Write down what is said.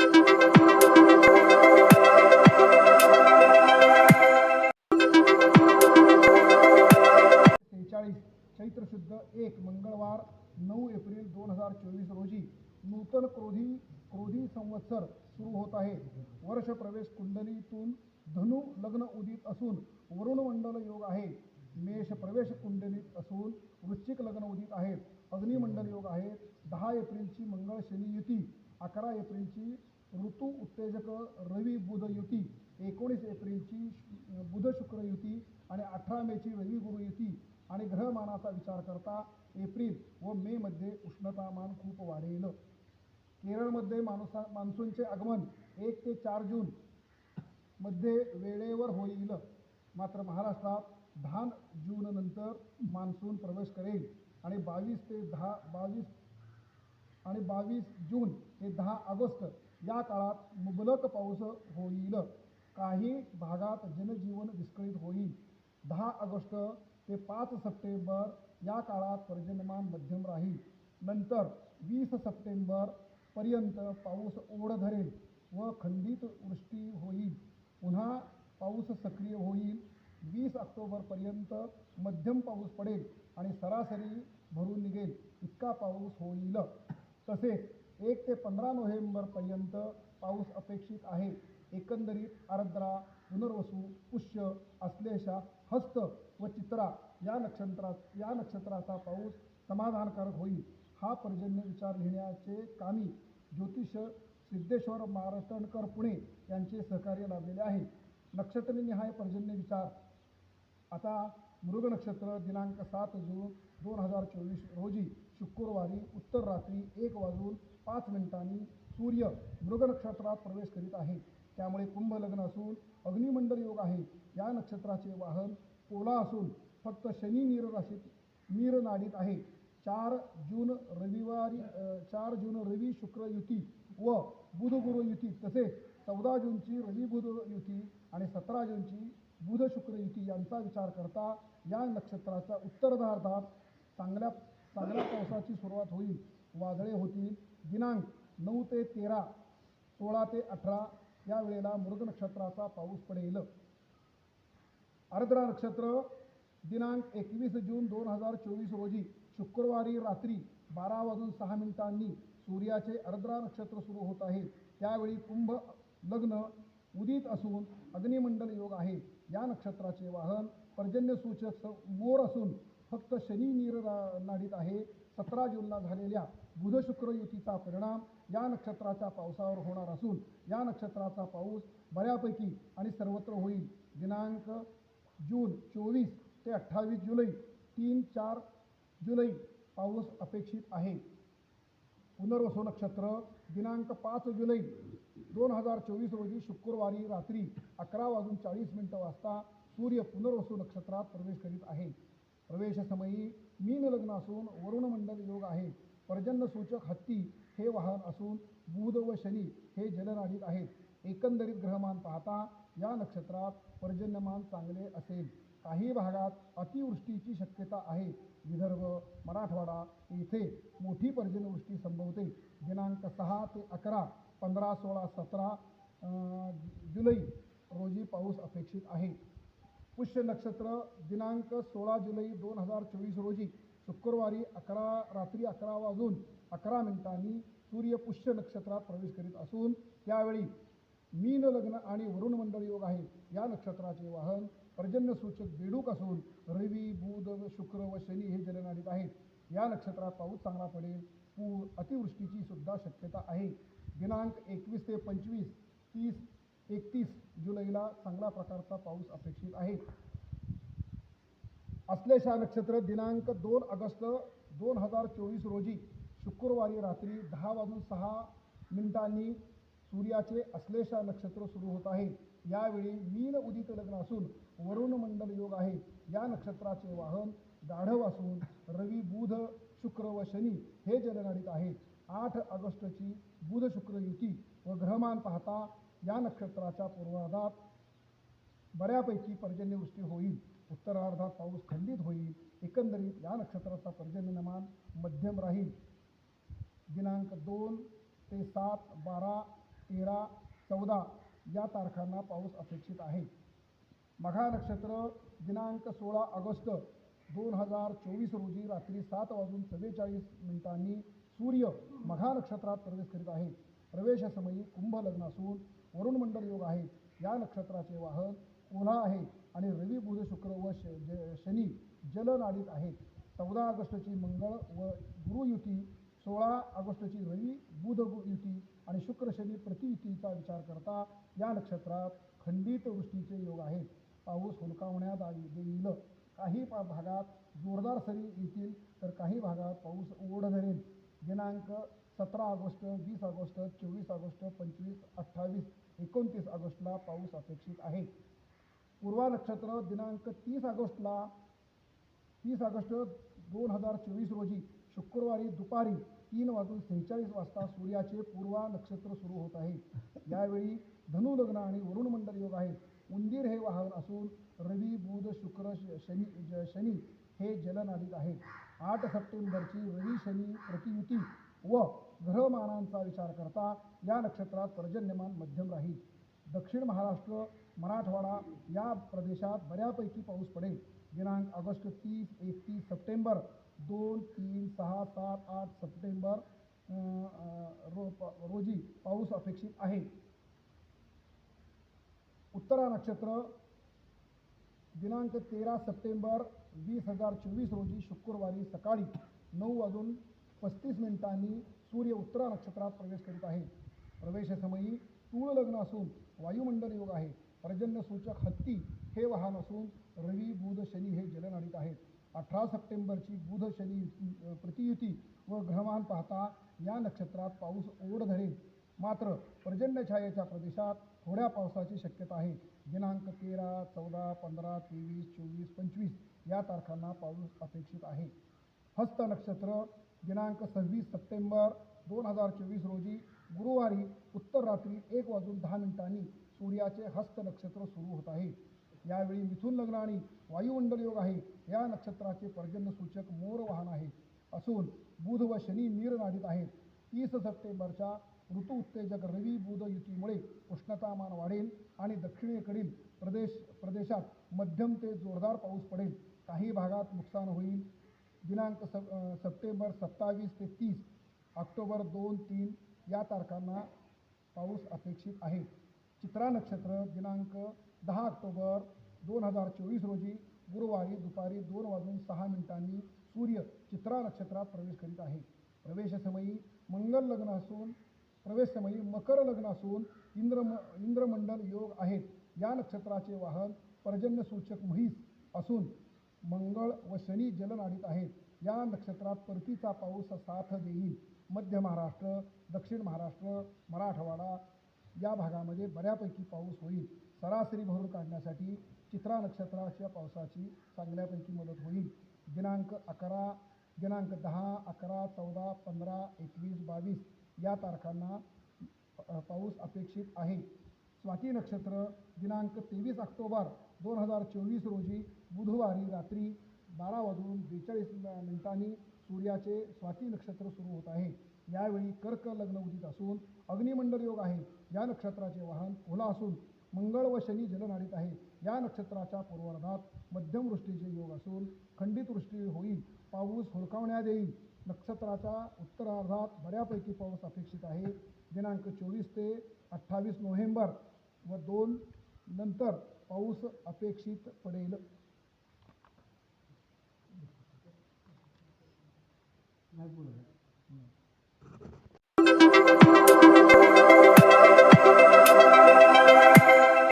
सेहेचाळीस चैत्र शुद्ध एक मंगळवार नऊ एप्रिल दोन हजार चोवीस रोजी नूतन क्रोधी क्रोधी संवत्सर सुरू होत आहे. वर्ष प्रवेश कुंडलीतून धनु लग्न उदित असून वरुण मंडल योग आहे. मेष प्रवेश कुंडलीत असून वृश्चिक लग्न उदित आहेत. अग्निमंडल योग आहे. दहा एप्रिलची मंगळ शनी युती अकरा एप्रिलची ऋतू उत्तेजक रवी बुध युती एकोणीस एप्रिलची बुध शुक्र युती आणि अठरा मेची रवी गुरु युती आणि ग्रहमानाचा विचार करता एप्रिल व मे मध्ये उष्णतामान खूप वाढेल. केरळमध्ये मानुसा मान्सूनचे आगमन एक ते चार जून मध्ये वेळेवर होईल. मात्र महाराष्ट्रात दहा जून नंतर मान्सून प्रवेश करेल आणि बावीस ते दहा बावीस आणि बावीस जून ते दहा ऑगस्ट या काळात मुबलक पाऊस होईल. काही भागात जनजीवन विस्कळीत होईल. दहा ऑगस्ट ते पाच सप्टेंबर या काळात पर्जन्यमान मध्यम राहील. नंतर वीस सप्टेंबर पर्यंत पाऊस ओढ धरेल व खंडित वृष्टी होईल. पुन्हा पाऊस सक्रिय होईल. वीस ऑक्टोबरपर्यंत मध्यम पाऊस पडेल आणि सरासरी भरून निघेल. इतका पाऊस होईल. तसेच एक ते पंधरा नोव्हेंबरपर्यंत पाऊस अपेक्षित आहे. एकंदरीत आर्द्रा पुनर्वसू पुष्य आश्लेषा हस्त व चित्रा या नक्षत्रात या नक्षत्राचा पाऊस समाधानकारक होईल हा पर्जन्य विचार लिहिण्याचे कामी ज्योतिष सिद्धेश्वर महाराष्ट्रणकर पुणे यांचे सहकार्य लाभलेले आहे. नक्षत्रनिहाय पर्जन्य विचार. आता मृग नक्षत्र दिनांक सात जून दोन हजार चोवीस रोजी शुक्रवारी उत्तर रात्री एक वाजून पाच मिनिटांनी सूर्य मृग नक्षत्रात प्रवेश करीत आहे. त्यामुळे कुंभ लग्न असून अग्निमंडल योग आहे. या नक्षत्राचे वाहन पोला असून फक्त शनी नीर राशीत नीर नाडीत आहे. चार जून रविवारी चार जून रवी शुक्र युती व बुध गुरु युती तसेच चौदा जूनची रवी बुध युती आणि सतरा जूनची बुध शुक्र युती यांचा विचार करता या नक्षत्राच्या उत्तरार्धात चांगल्या चांगल्या पावसाची सुरुवात होईल. वादळे होतील. दिनांक नऊ ते तेरा सोळा ते अठरा या वेळेला मृग नक्षत्राचा पाऊस पडेल. आर्द्रा नक्षत्र दिनांक एकवीस जून दोन हजार चोवीस रोजी शुक्रवारी रात्री बारा वाजून सहा मिनिटांनी सूर्याचे अर्द्रा नक्षत्र सुरू होत आहे. त्यावेळी कुंभ लग्न उदित असून अग्निमंडल योग आहे. या नक्षत्राचे वाहन पर्जन्यसूचक मोर असून फक्त शनी नीर नाडीत आहे. सतरा जूनला झालेल्या बुध शुक्र युतीचा परिणाम या नक्षत्राच्या पावसावर होणार असून या नक्षत्राचा पाऊस बऱ्यापैकी आणि सर्वत्र होईल. दिनांक जून चोवीस ते अठ्ठावीस जुलै तीन चार जुलै पाऊस अपेक्षित आहे. पुनर्वसू नक्षत्र दिनांक पाच जुलै दोन हजार चोवीस रोजी शुक्रवारी रात्री अकरा वाजून चाळीस मिनटं वाजता सूर्य पुनर्वसू नक्षत्रात प्रवेश करीत आहे. प्रवेशसमयी मीन लग्न असून वरुण मंडल योग आहे. पर्जन्य सूचक हत्ती हे वाहन असून बुध व शनी हे जलनाडीत आहेत. एकंदरीत ग्रहमान पाहता या नक्षत्रात पर्जन्यमान चांगले असेल. काही भागात अतिवृष्टीची शक्यता आहे. विदर्भ मराठवाडा येथे मोठी पर्जन्यवृष्टी संभवते. दिनांक सहा ते अकरा पंधरा सोळा सतरा जुलै रोजी पाऊस अपेक्षित आहे. पुष्य नक्षत्र दिनांक सोळा जुलै दोन हजार चोवीस रोजी शुक्रवारी अकरा रात्री अकरा वाजून अकरा मिनिटांनी सूर्य पुष्य नक्षत्रात प्रवेश करीत असून त्यावेळी मीन लग्न आणि वरुण मंडळ योग आहे या नक्षत्राचे वाहन पर्जन्यसूचक बेडूक असून रवी बुध व शुक्र व शनी हे जलनाडीत आहेत. या नक्षत्रात पाऊस चांगला पडेल पूर अतिवृष्टीची सुद्धा शक्यता आहे. दिनांक एकवीस ते पंचवीस तीस एकतीस जुलैला चांगला प्रकारचा पाऊस अपेक्षित आहे. अश्लेषा नक्षत्र दिनांक दोन ऑगस्ट दोन हजार चोवीस रोजी शुक्रवारी रात्री दहा वाजून सहा मिनिटांनी सूर्याचे अश्लेषा नक्षत्र सुरू होत आहे. यावेळी मीन उदित लग्न असून वरुण मंडल योग आहे. या नक्षत्राचे वाहन गाढव असून रवी बुध शुक्र व शनी हे जलनाडीत आहेत. आठ ऑगस्टची बुध शुक्र युती व ग्रहमान पाहता या नक्षत्राच्या पूर्वार्धात बऱ्यापैकी पर्जन्यवृष्टी होईल. उत्तरार्धात पाऊस खंडित होईल. एकंदरीत या नक्षत्राचा पर्जन्यमान मध्यम राहील. दिनांक दोन ते सात बारा तेरा चौदा या तारखांना पाऊस अपेक्षित आहे. मघा नक्षत्र दिनांक सोळा ऑगस्ट दोन हजार चोवीस रोजी रात्री सात वाजून चव्वेचाळीस मिनिटांनी सूर्य मघा नक्षत्रात प्रवेश करीत आहे. प्रवेशसमयी कुंभ लग्न असून वरुण मंडल योग आहे या नक्षत्राचे वाहन ओला आहे आणि रवी बुध शुक्र व श ज- शनी जलनाडीत आहेत. चौदा ऑगस्टची मंगळ व गुरुयुती सोळा ऑगस्टची रवी बुध युती आणि शुक्र शनी प्रतियुतीचा विचार करता या नक्षत्रात खंडित वृष्टीचे योग आहेत. पाऊस हुलकावण्यात आली येईल. काही पा भागात जोरदार सरी येतील तर काही भागात पाऊस ओढ धरेल. दिनांक सतरा ऑगस्ट वीस ऑगस्ट चोवीस ऑगस्ट पंचवीस अठ्ठावीस एकोणतीस ऑगस्टला पाऊस अपेक्षित आहे. पूर्वा नक्षत्र दिनांक तीस ऑगस्टला तीस ऑगस्ट दोन हजार चोवीस रोजी शुक्रवारी दुपारी तीन वाजून सेहेचाळीस वाजता सूर्याचे पूर्वा नक्षत्र सुरू होत आहे. यावेळी धनु लग्न आणि वरुण मंडल योग आहे उंदीर हे वाहन असून रवी बुध शुक्र श- शनी ज- शनी हे जलनादित आहेत. आठ सप्टेंबरची रवी शनी प्रतियुती व ग्रहमानांचा विचार करता या नक्षत्रात पर्जन्यमान मध्यम राहील. दक्षिण महाराष्ट्र मराठवाडा या प्रदेशात बऱ्यापैकी पाऊस पडेल. दिनांक ऑगस्ट तीस एकतीस सप्टेंबर दोन तीन सहा सात आठ सप्टेंबर रो रोजी पाऊस अपेक्षित आहे. उत्तरा नक्षत्र दिनांक तेरा सप्टेंबर वीस हजार चोवीस रोजी शुक्रवारी सकाळी नऊ वाजून पस्तीस मिनिटांनी सूर्य उत्तरा नक्षत्रात प्रवेश करीत आहे. प्रवेशसमयी तूळ लग्न असून वायुमंडल योग आहे. पर्जन्य सूचक हत्ती हे वाहन असून रवी बुध शनी हे जलनाडीत आहेत. अठरा सप्टेंबरची बुध शनी प्रतियुती व ग्रहमान पाहता या नक्षत्रात पाऊस ओढ धरेल. मात्र पर्जन्य छायेच्या प्रदेशात थोड्या पावसाची शक्यता आहे. दिनांक तेरा चौदा पंधरा तेवीस चोवीस पंचवीस या तारखांना पाऊस अपेक्षित आहे. हस्त नक्षत्र दिनांक सव्वीस सप्टेंबर दोन हजार चोवीस रोजी गुरुवारी उत्तर रात्री एक वाजून दहा मिनिटांनी सूर्याचे हस्त नक्षत्र सुरू होत आहे. यावेळी मिथुन लग्न आणि वायुमंडल योग आहे या नक्षत्राचे पर्जन्य सूचक मोर वाहन आहे. असून बुध व शनी मीर नाडीत आहेत. तीस सप्टेंबरच्या ऋतू उत्तेजक रवी बुध युतीमुळे उष्णतामान वाढेल आणि दक्षिणेकडील प्रदेश प्रदेशात मध्यम ते जोरदार पाऊस पडेल. काही भागात नुकसान होईल. दिनांक सप सप्टेंबर सत्तावीस ते तीस ऑक्टोबर दोन तीन या तारखांना पाऊस अपेक्षित आहे. चित्रा नक्षत्र दिनांक दहा ऑक्टोबर दोन हजार चोवीस रोजी गुरुवारी दुपारी दोन वाजून सहा मिनिटांनी सूर्य चित्रा नक्षत्रात प्रवेश करीत आहे. प्रवेशसमयी मंगल लग्न असून प्रवेशसमयी मकर लग्न असून इंद्र इंद्रमंडल योग आहेत. या नक्षत्राचे वाहन पर्जन्यसूचक म्हैस असून मंगळ व शनी जलनाडीत आहेत. या नक्षत्रात परतीचा पाऊस साथ देईल मध्य महाराष्ट्र दक्षिण महाराष्ट्र मराठवाडा या भागामध्ये बऱ्यापैकी पाऊस होईल. सरासरी भरून काढण्यासाठी चित्रा नक्षत्राच्या पावसाची चांगल्यापैकी मदत होईल. दिनांक अकरा दिनांक दहा अकरा चौदा पंधरा एकवीस बावीस या तारखांना पाऊस अपेक्षित आहे. स्वाती नक्षत्र दिनांक तेवीस ऑक्टोबर दोन हजार चोवीस रोजी बुधवारी रात्री बारा वाजून बेचाळीस मिनिटांनी सूर्याचे स्वाती नक्षत्र सुरू होत आहे. यावेळी कर्क लग्न उदित असून अग्निमंडल योग आहे. या नक्षत्राचे वाहन कोल्हा असून मंगळ व शनी जलनाडीत आहे. या नक्षत्राच्या पूर्वार्धात मध्यम वृष्टीचे योग असून खंडित वृष्टी होईल. पाऊस हुडकावण्यात येईल. नक्षत्राच्या उत्तरार्धात बऱ्यापैकी पाऊस अपेक्षित आहे. दिनांक चोवीस ते अठ्ठावीस नोव्हेंबर व दोन नंतर पाऊस अपेक्षित पडेल. नाही बोलत